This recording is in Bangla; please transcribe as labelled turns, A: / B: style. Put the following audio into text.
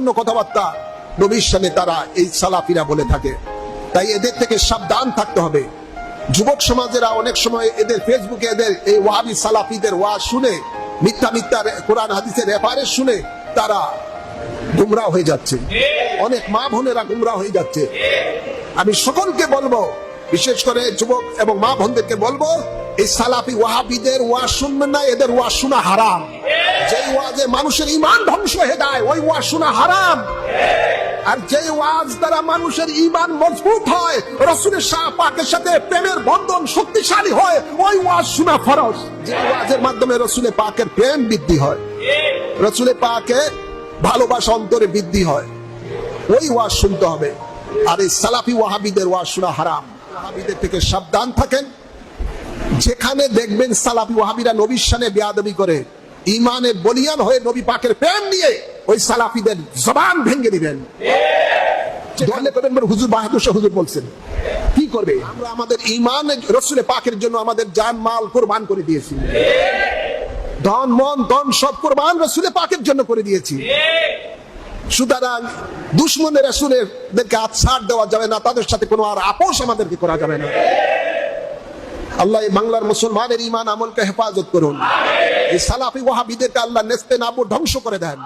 A: জঘন্য কথাবার্তা নবীর সামনে তারা এই সালাফিরা বলে থাকে। তাই এদের থেকে সাবধান থাকতে হবে। যুবক সমাজেরা অনেক সময় এদের ফেসবুকে এদের এই ওয়াহাবি সালাফিদের ওয়াজ শুনে, মিথ্যা মিথ্যা কোরআন হাদিসের রেফারেন্স শুনে তারা গুমরা হয়ে যাচ্ছে। অনেক মা বোনেরা গুমরা হয়ে যাচ্ছে। আমি সকলকে বলব, বিশেষ করে যুবক এবং মা বোনদেরকে বলব এই সালাফি ওয়াহাবিদের ওয়াজ শুনবেন না, এদের ওয়াজ শোনা হারাম। যেই ওয়াজে মানুষের ইমান ধ্বংস হয়ে যায়, ওই ওয়াজ শোনা হারাম। আর যে ওয়াজ দ্বারা মানুষের ইমান মজবুত হয়, রসুলের শাহ পাকের সাথে প্রেমের বন্ধন শক্তিশালী হয়, ওই ওয়াজ শোনা ফরজ। যে ওয়াজের মাধ্যমে রসুলের পাকের প্রেম বৃদ্ধি হয়, রসুলের পাকে ভালোবাসা অন্তরে বৃদ্ধি হয়, ওই ওয়াজ শুনতে হবে। আর এই সালাফি ওয়াহাবিদের ওয়াজ শোনা হারাম। ওয়াহাবিদের থেকে সাবধান থাকেন। যেখানে দেখবেন সালাফি ওয়াহাবিরা নবীর সানে বেয়াদবি করে ইমানের বলিয়ান হয়ে নবী পাকের প্রেম নিয়ে ওই সালাফিদের জবান ভেঙে দিবেন। ধরলে করবেন হুজুর বাহাদুর শাহ হুজুর বলছেন কি করবে? আমরা আমাদের ইমান রসুলের পাকের জন্য আমাদের জান মাল কোরবান করে দিয়েছি। ধন মন ধন সব কোরবান রসুলের পাকের জন্য করে দিয়েছি। সুতরাং দুশ্মনের রসুলেরদেরকে হাত ছাড় দেওয়া যাবে না তাদের সাথে কোনো আর আপোষ আমাদেরকে করা যাবে না। আল্লাহ এই বাংলার মুসলমানের ইমান আমলকে হেফাজত করুন। এই সালাফি ওয়াহাবিদেরকে আল্লাহ নেস্তে নাবু ধ্বংস করে দেন।